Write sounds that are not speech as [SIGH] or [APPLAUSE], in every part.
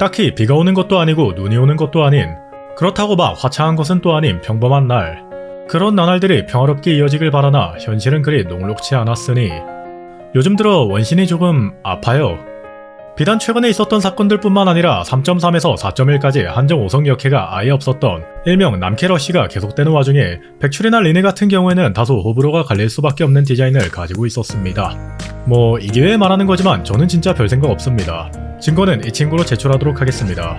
딱히 비가 오는 것도 아니고 눈이 오는 것도 아닌 그렇다고 막 화창한 것은 또 아닌 평범한 날. 그런 나날들이 평화롭게 이어지길 바라나 현실은 그리 녹록치 않았으니 요즘 들어 원신이 조금 아파요. 비단 최근에 있었던 사건들 뿐만 아니라 3.3에서 4.1까지 한정 5성 역해가 아예 없었던 일명 남캐러시가 계속되는 와중에 백출이나 리네 같은 경우에는 다소 호불호가 갈릴 수밖에 없는 디자인을 가지고 있었습니다. 뭐 이게 왜 말하는 거지만 저는 진짜 별 생각 없습니다. 증거는 이 친구로 제출하도록 하겠습니다.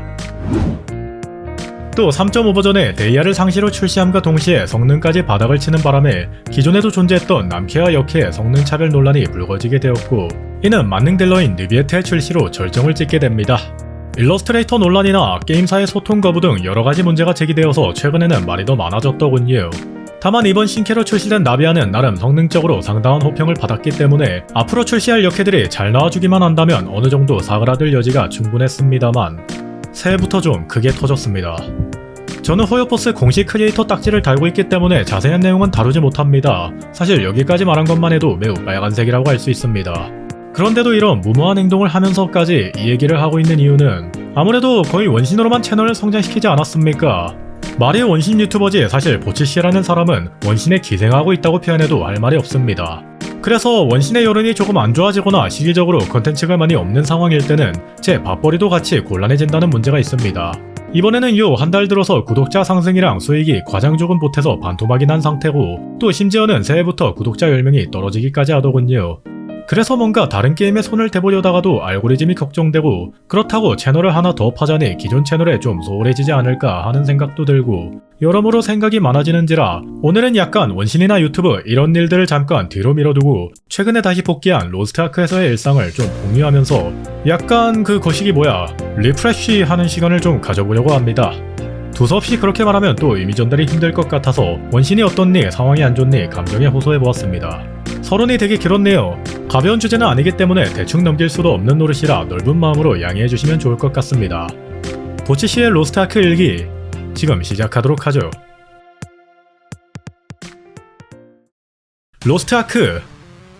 또 3.5 버전의 데이아를 상시로 출시함과 동시에 성능까지 바닥을 치는 바람에 기존에도 존재했던 남캐와 역캐의 성능 차별 논란이 불거지게 되었고 이는 만능 딜러인 느비에트의 출시로 절정을 찍게 됩니다. 일러스트레이터 논란이나 게임사의 소통 거부 등 여러 가지 문제가 제기되어서 최근에는 말이 더 많아졌더군요. 다만 이번 신캐로 출시된 나비아는 나름 성능적으로 상당한 호평을 받았기 때문에 앞으로 출시할 역캐들이 잘 나와주기만 한다면 어느 정도 사그라들 여지가 충분했습니다만 새해부터 좀 크게 터졌습니다. 저는 호요포스 공식 크리에이터 딱지를 달고 있기 때문에 자세한 내용은 다루지 못합니다. 사실 여기까지 말한 것만 해도 매우 빨간색이라고 할 수 있습니다. 그런데도 이런 무모한 행동을 하면서까지 이 얘기를 하고 있는 이유는 아무래도 거의 원신으로만 채널을 성장시키지 않았습니까? 말이 원신 유튜버지 사실 보치씨라는 사람은 원신에 기생하고 있다고 표현해도 할 말이 없습니다. 그래서 원신의 여론이 조금 안 좋아지거나 시기적으로 컨텐츠가 많이 없는 상황일 때는 제 밥벌이도 같이 곤란해진다는 문제가 있습니다. 이번에는 요 한 달 들어서 구독자 상승이랑 수익이 과장 조금 보태서 반토막이 난 상태고 또 심지어는 새해부터 구독자 10명이 떨어지기까지 하더군요. 그래서 뭔가 다른 게임에 손을 대보려다가도 알고리즘이 걱정되고 그렇다고 채널을 하나 더 파자니 기존 채널에 좀 소홀해지지 않을까 하는 생각도 들고 여러모로 생각이 많아지는지라 오늘은 약간 원신이나 유튜브 이런 일들을 잠깐 뒤로 밀어두고 최근에 다시 복귀한 로스트아크에서의 일상을 좀 공유하면서 약간 그 거시기 뭐야 리프레쉬 하는 시간을 좀 가져보려고 합니다. 두서없이 그렇게 말하면 또 의미 전달이 힘들 것 같아서 원신이 어떻니 상황이 안 좋니 감정에 호소해 보았습니다. 서론이 되게 길었네요. 가벼운 주제는 아니기 때문에 대충 넘길 수도 없는 노릇이라 넓은 마음으로 양해해 주시면 좋을 것 같습니다. 보치씨의 로스트아크 일기 지금 시작하도록 하죠. 로스트아크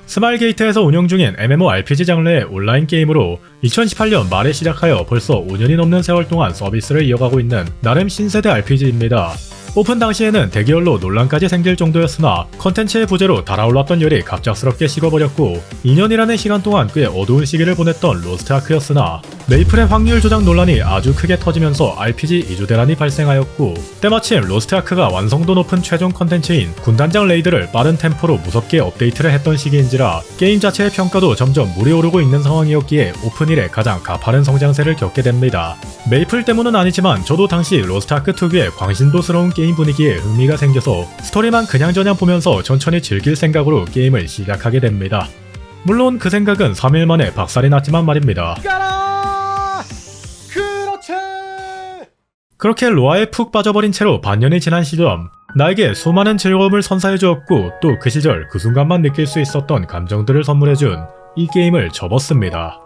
스마일게이트에서 운영 중인 MMORPG 장르의 온라인 게임으로 2018년 말에 시작하여 벌써 5년이 넘는 세월 동안 서비스를 이어가고 있는 나름 신세대 RPG입니다. 오픈 당시에는 대기열로 논란까지 생길 정도였으나 컨텐츠의 부재로 달아올랐던 열이 갑작스럽게 식어버렸고 2년이라는 시간 동안 꽤 어두운 시기를 보냈던 로스트 아크였으나 메이플의 확률 조작 논란이 아주 크게 터지면서 RPG 이주 대란이 발생하였고 때마침 로스트아크가 완성도 높은 최종 컨텐츠인 군단장 레이드를 빠른 템포로 무섭게 업데이트를 했던 시기인지라 게임 자체의 평가도 점점 물이 오르고 있는 상황이었기에 오픈 이래 가장 가파른 성장세를 겪게 됩니다. 메이플 때문은 아니지만 저도 당시 로스트아크 특유의 광신도스러운 게임 분위기에 흥미가 생겨서 스토리만 그냥저냥 보면서 천천히 즐길 생각으로 게임을 시작하게 됩니다. 물론 그 생각은 3일 만에 박살이 났지만 말입니다. 그렇게 로아에 푹 빠져버린 채로 반년이 지난 시점 나에게 수많은 즐거움을 선사해 주었고 또 그 시절 그 순간만 느낄 수 있었던 감정들을 선물해 준 이 게임을 접었습니다.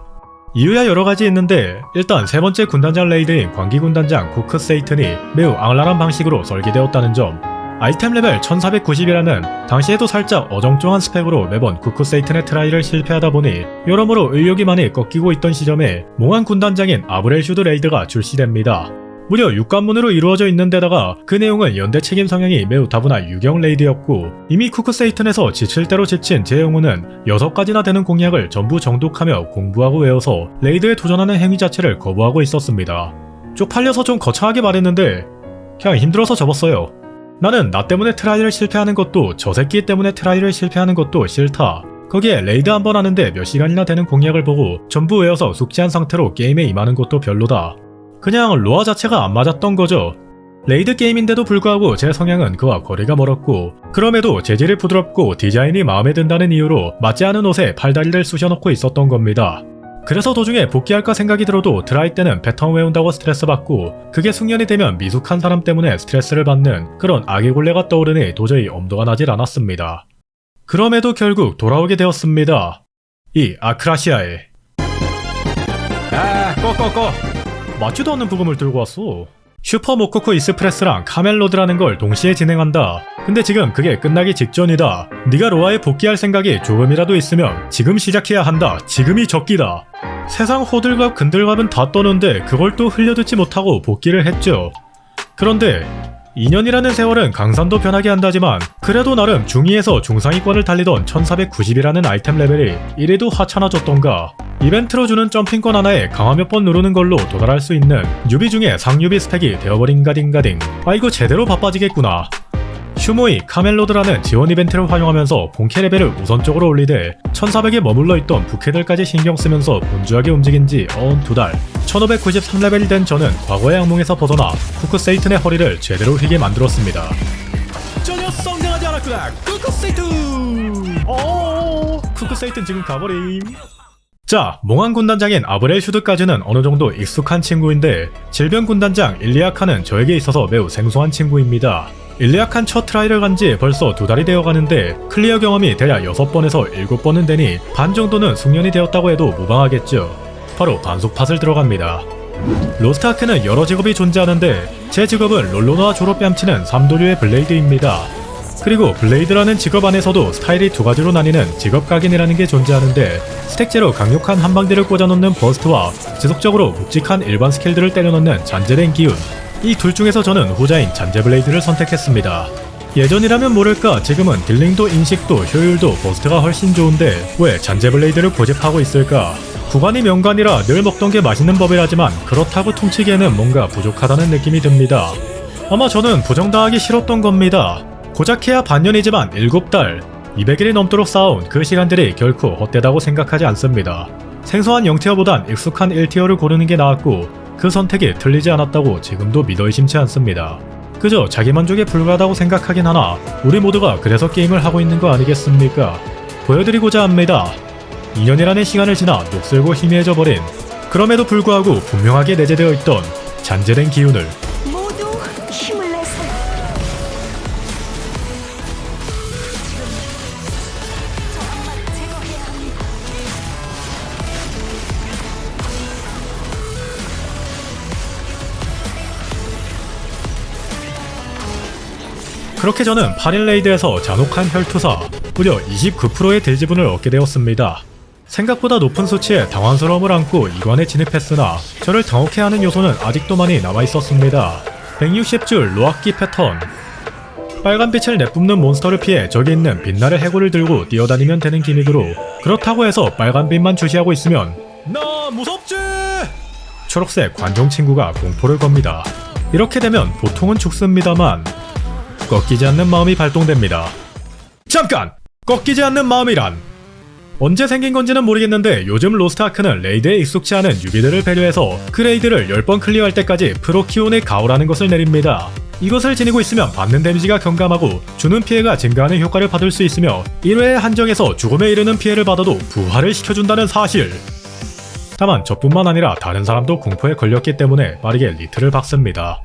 이유야 여러 가지 있는데 일단 세 번째 군단장 레이드인 광기 군단장 쿠크 세이튼이 매우 악랄한 방식으로 설계되었다는 점 아이템 레벨 1490이라는 당시에도 살짝 어정쩡한 스펙으로 매번 쿠크 세이튼의 트라이를 실패하다 보니 여러모로 의욕이 많이 꺾이고 있던 시점에 몽환 군단장인 아브렐 슈드 레이드가 출시됩니다. 무려 6관문으로 이루어져 있는 데다가 그 내용은 연대 책임 성향이 매우 다분한 유경 레이드였고 이미 쿠크세이튼에서 지칠 대로 지친 제 영혼은 6가지나 되는 공약을 전부 정독하며 공부하고 외워서 레이드에 도전하는 행위 자체를 거부하고 있었습니다. 쪽팔려서 좀 거창하게 말했는데 그냥 힘들어서 접었어요. 나는 나 때문에 트라이를 실패하는 것도 저 새끼 때문에 트라이를 실패하는 것도 싫다. 거기에 레이드 한 번 하는데 몇 시간이나 되는 공약을 보고 전부 외워서 숙지한 상태로 게임에 임하는 것도 별로다. 그냥 로아 자체가 안 맞았던 거죠. 레이드 게임인데도 불구하고 제 성향은 그와 거리가 멀었고 그럼에도 재질이 부드럽고 디자인이 마음에 든다는 이유로 맞지 않은 옷에 팔다리를 쑤셔넣고 있었던 겁니다. 그래서 도중에 복귀할까 생각이 들어도 드라이 때는 패턴 외운다고 스트레스 받고 그게 숙련이 되면 미숙한 사람 때문에 스트레스를 받는 그런 아기골레가 떠오르니 도저히 엄두가 나질 않았습니다. 그럼에도 결국 돌아오게 되었습니다. 이 아크라시아에 아 꺼꺼꺼 맞지도 않는 부금을 들고 왔어. 슈퍼 모코코 이스프레스랑 카멜로드라는 걸 동시에 진행한다. 근데 지금 그게 끝나기 직전이다. 네가 로아에 복귀할 생각이 조금이라도 있으면 지금 시작해야 한다. 지금이 적기다. 세상 호들갑 근들갑은 다 떠는데 그걸 또 흘려듣지 못하고 복귀를 했죠. 그런데 2년이라는 세월은 강산도 변하게 한다지만 그래도 나름 중위에서 중상위권을 달리던 1490이라는 아이템 레벨이 이래도 하찮아졌던가. 이벤트로 주는 점핑권 하나에 강화 몇 번 누르는 걸로 도달할 수 있는 유비 중에 상유비 스펙이 되어버린 가딩가딩. 아이고 제대로 바빠지겠구나. 슈모이 카멜로드라는 지원 이벤트를 활용하면서 본캐 레벨을 우선적으로 올리되 1400에 머물러 있던 부캐들까지 신경 쓰면서 분주하게 움직인 지 어언 두 달. 1593레벨이 된 저는 과거의 악몽에서 벗어나 쿠크 세이튼의 허리를 제대로 휘게 만들었습니다. 전혀 성장하지 않았구나. 쿠크 세이튼. 어, 쿠크 세이튼 지금 가버림. 자, 몽환 군단장인 아브렐 슈드까지는 어느 정도 익숙한 친구인데 질병 군단장 일리아카는 저에게 있어서 매우 생소한 친구입니다. 일리아칸 첫 트라이를 간 지 벌써 두 달이 되어 가는데 클리어 경험이 대략 6번에서 7번은 되니 반 정도는 숙련이 되었다고 해도 무방하겠죠. 바로 반속팟을 들어갑니다. 로스트아크는 여러 직업이 존재하는데 제 직업은 롤로너와 졸업 뺨치는 삼도류의 블레이드입니다. 그리고 블레이드라는 직업 안에서도 스타일이 두 가지로 나뉘는 직업 각인이라는 게 존재하는데 스택제로 강력한 한방들을 꽂아놓는 버스트와 지속적으로 묵직한 일반 스킬들을 때려넣는 잔재된 기운 이 둘 중에서 저는 후자인 잔재 블레이드를 선택했습니다. 예전이라면 모를까 지금은 딜링도 인식도 효율도 버스트가 훨씬 좋은데 왜 잔재 블레이드를 고집하고 있을까? 구간이 명관이라 늘 먹던 게 맛있는 법이라지만 그렇다고 퉁치기에는 뭔가 부족하다는 느낌이 듭니다. 아마 저는 부정당하기 싫었던 겁니다. 고작 해야 반년이지만 7달, 200일이 넘도록 쌓아온 그 시간들이 결코 헛되다고 생각하지 않습니다. 생소한 0티어보단 익숙한 1티어를 고르는 게 나았고 그 선택이 틀리지 않았다고 지금도 믿어 의심치 않습니다. 그저 자기 만족에 불과하다고 생각하긴 하나 우리 모두가 그래서 게임을 하고 있는 거 아니겠습니까? 보여드리고자 합니다. 2년이라는 시간을 지나 녹슬고 희미해져 버린 그럼에도 불구하고 분명하게 내재되어 있던 잔재된 기운을 모두 힘을 내세요. 그렇게 저는 8일 레이드에서 잔혹한 혈투사 무려 29%의 딜지분을 얻게 되었습니다. 생각보다 높은 수치에 당황스러움을 안고 이관에 진입했으나 저를 당혹해 하는 요소는 아직도 많이 남아 있었습니다. 160줄 로악기 패턴 빨간 빛을 내뿜는 몬스터를 피해 저기 있는 빛나를 해골을 들고 뛰어다니면 되는 기믹으로 그렇다고 해서 빨간 빛만 주시하고 있으면 나 무섭지! 초록색 관종 친구가 공포를 겁니다. 이렇게 되면 보통은 죽습니다만 꺾이지 않는 마음이 발동됩니다. 잠깐! 꺾이지 않는 마음이란 언제 생긴 건지는 모르겠는데 요즘 로스트 아크는 레이드에 익숙치 않은 유비들을 배려해서 그 레이드를 10번 클리어할 때까지 프로키온의 가오라는 것을 내립니다. 이것을 지니고 있으면 받는 데미지가 경감하고 주는 피해가 증가하는 효과를 받을 수 있으며 1회에 한정해서 죽음에 이르는 피해를 받아도 부활을 시켜준다는 사실. 다만 저뿐만 아니라 다른 사람도 공포에 걸렸기 때문에 빠르게 리트를 박습니다.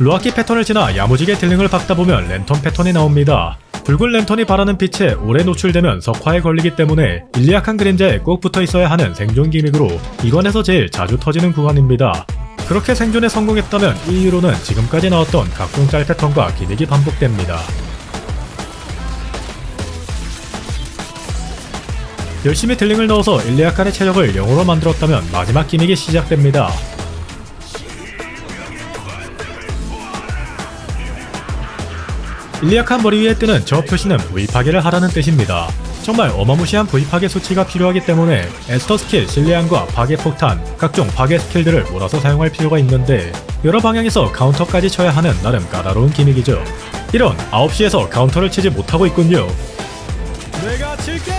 루아키 패턴을 지나 야무지게 딜링을 박다 보면 랜턴 패턴이 나옵니다. 붉은 랜턴이 발하는 빛에 오래 노출되면 석화에 걸리기 때문에 일리약한 그림자에 꼭 붙어 있어야 하는 생존 기믹으로 이관에서 제일 자주 터지는 구간입니다. 그렇게 생존에 성공했다면 이 이후로는 지금까지 나왔던 각종 짤 패턴과 기믹이 반복됩니다. 열심히 딜링을 넣어서 일리아칸의 체력을 0으로 만들었다면 마지막 기믹이 시작됩니다. 일리약한 머리 위에 뜨는 저 표시는 부입하기를 하라는 뜻입니다. 정말 어마무시한 부입하기 수치가 필요하기 때문에 에스터 스킬, 실리안과 파괴 폭탄, 각종 파괴 스킬들을 몰아서 사용할 필요가 있는데 여러 방향에서 카운터까지 쳐야 하는 나름 까다로운 기믹이죠. 이런 9시에서 카운터를 치지 못하고 있군요. 내가 칠게!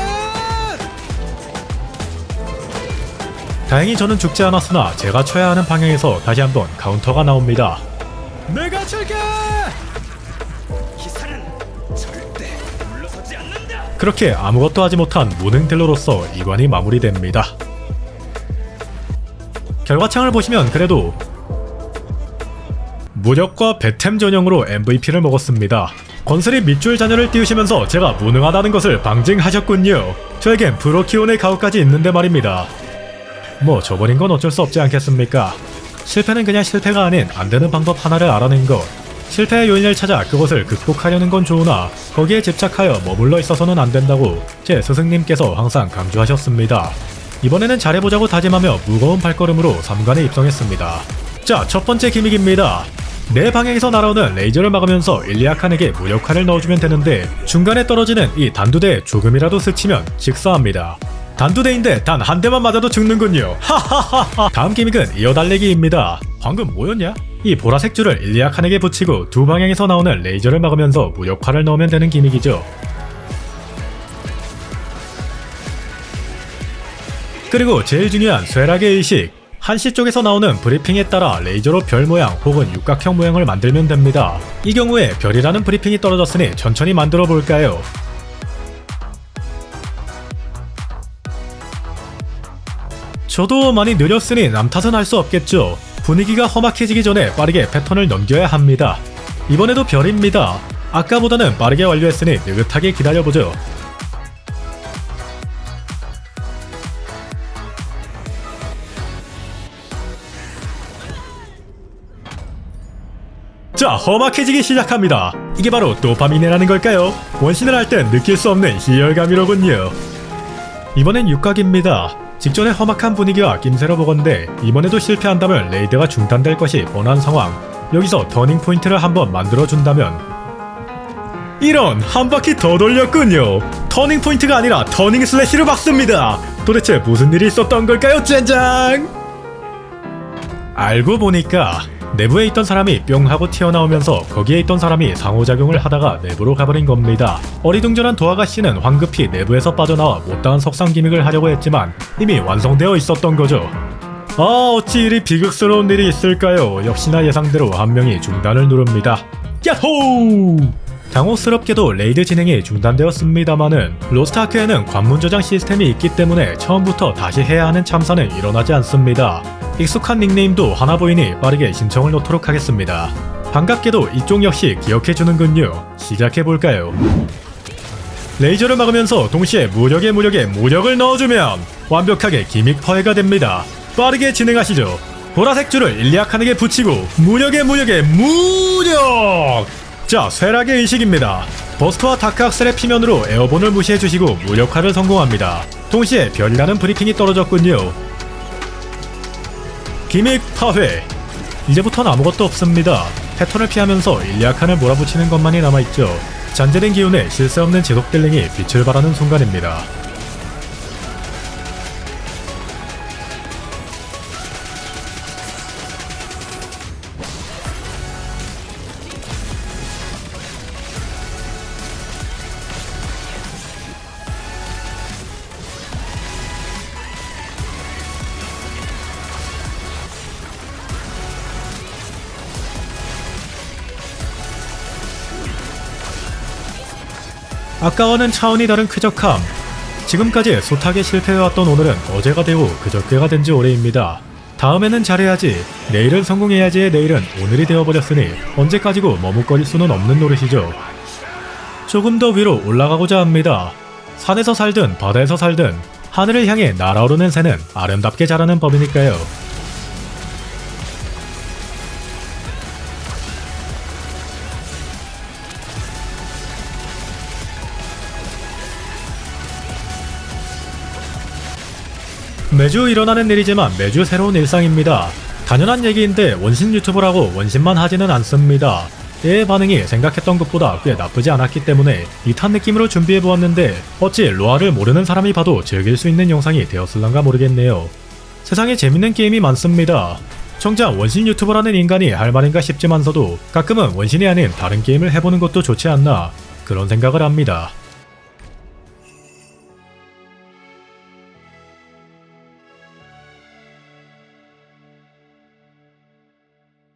다행히 저는 죽지 않았으나 제가 쳐야 하는 방향에서 다시 한번 카운터가 나옵니다. 내가 칠게! 그렇게 아무것도 하지 못한 무능 딜러로서 이관이 마무리됩니다. 결과창을 보시면 그래도 무력과 배템 전형으로 MVP를 먹었습니다. 건슬이 밑줄 자녀를 띄우시면서 제가 무능하다는 것을 방증하셨군요. 저에겐 브로키온의 가오까지 있는데 말입니다. 뭐 저버린 건 어쩔 수 없지 않겠습니까? 실패는 그냥 실패가 아닌 안 되는 방법 하나를 알아낸 것. 실패의 요인을 찾아 그것을 극복하려는 건 좋으나 거기에 집착하여 머물러 있어서는 안 된다고 제 스승님께서 항상 강조하셨습니다. 이번에는 잘해보자고 다짐하며 무거운 발걸음으로 3관에 입성했습니다. 자, 첫 번째 기믹입니다. 내 방향에서 날아오는 레이저를 막으면서 일리아칸에게 무력화를 넣어주면 되는데 중간에 떨어지는 이 단두대에 조금이라도 스치면 직사합니다. 단두대인데 단 한 대만 맞아도 죽는군요. [LAUGHS] 하하하하. 다음 기믹은 이어달래기입니다. 방금 뭐였냐? 이 보라색 줄을 일리아 칸에게 붙이고 두 방향에서 나오는 레이저를 막으면서 무력화를 넣으면 되는 기믹이죠. 그리고 제일 중요한 쇠락의 의식. 한시 쪽에서 나오는 브리핑에 따라 레이저로 별 모양 혹은 육각형 모양을 만들면 됩니다. 이 경우에 별이라는 브리핑이 떨어졌으니 천천히 만들어 볼까요? 저도 많이 느렸으니 남 탓은 할 수 없겠죠. 분위기가 험악해지기 전에 빠르게 패턴을 넘겨야 합니다. 이번에도 별입니다. 아까보다는 빠르게 완료했으니 느긋하게 기다려보죠. 자, 험악해지기 시작합니다. 이게 바로 도파민이라는 걸까요? 원신을 할 땐 느낄 수 없는 희열감이로군요. 이번엔 육각입니다. 직전에 험악한 분위기와 낌새로 보건데 이번에도 실패한다면 레이드가 중단될 것이 뻔한 상황. 여기서 터닝 포인트를 한번 만들어준다면 이런 한 바퀴 더 돌렸군요. 터닝 포인트가 아니라 터닝 슬래시를 박습니다. 도대체 무슨 일이 있었던 걸까요, 젠장? 알고 보니까 내부에 있던 사람이 뿅 하고 튀어나오면서 거기에 있던 사람이 상호작용을 하다가 내부로 가버린 겁니다. 어리둥절한 도아가 씨는 황급히 내부에서 빠져나와 못다한 석상 기믹을 하려고 했지만 이미 완성되어 있었던 거죠. 아 어찌 이리 비극스러운 일이 있을까요? 역시나 예상대로 한 명이 중단을 누릅니다. 야호! 당혹스럽게도 레이드 진행이 중단되었습니다마는 로스트아크에는 관문 저장 시스템이 있기 때문에 처음부터 다시 해야 하는 참사는 일어나지 않습니다. 익숙한 닉네임도 하나 보이니 빠르게 신청을 넣도록 하겠습니다. 반갑게도 이쪽 역시 기억해주는군요. 시작해볼까요? 레이저를 막으면서 동시에 무력에 무력에 무력을 넣어주면 완벽하게 기믹 퍼해가 됩니다. 빠르게 진행하시죠. 보라색 줄을 일리아칸에게 붙이고 무력에 무력에 무력! 자, 쇠락의 의식입니다. 버스트와 다크 악셀의 피면으로 에어본을 무시해주시고 무력화를 성공합니다. 동시에 별이라는 브리핑이 떨어졌군요. 기믹 파회. 이제부터는 아무것도 없습니다. 패턴을 피하면서 일리아칸을 몰아붙이는 것만이 남아있죠. 잔재된 기운에 쉴새 없는 지속 딜링이 빛을 발하는 순간입니다. 아까와는 차원이 다른 쾌적함. 지금까지 숱하게 실패해왔던 오늘은 어제가 되고 그저께가 된 지 오래입니다. 다음에는 잘해야지, 내일은 성공해야지의 내일은 오늘이 되어버렸으니 언제까지고 머뭇거릴 수는 없는 노릇이죠. 조금 더 위로 올라가고자 합니다. 산에서 살든 바다에서 살든 하늘을 향해 날아오르는 새는 아름답게 자라는 법이니까요. 매주 일어나는 일이지만 매주 새로운 일상입니다. 당연한 얘기인데 원신 유튜브라고 원신만 하지는 않습니다. 얘의 반응이 생각했던 것보다 꽤 나쁘지 않았기 때문에 2탄 느낌으로 준비해보았는데 어찌 로아를 모르는 사람이 봐도 즐길 수 있는 영상이 되었을란가 모르겠네요. 세상에 재밌는 게임이 많습니다. 정작 원신 유튜버라는 인간이 할 말인가 싶지만서도 가끔은 원신이 아닌 다른 게임을 해보는 것도 좋지 않나 그런 생각을 합니다.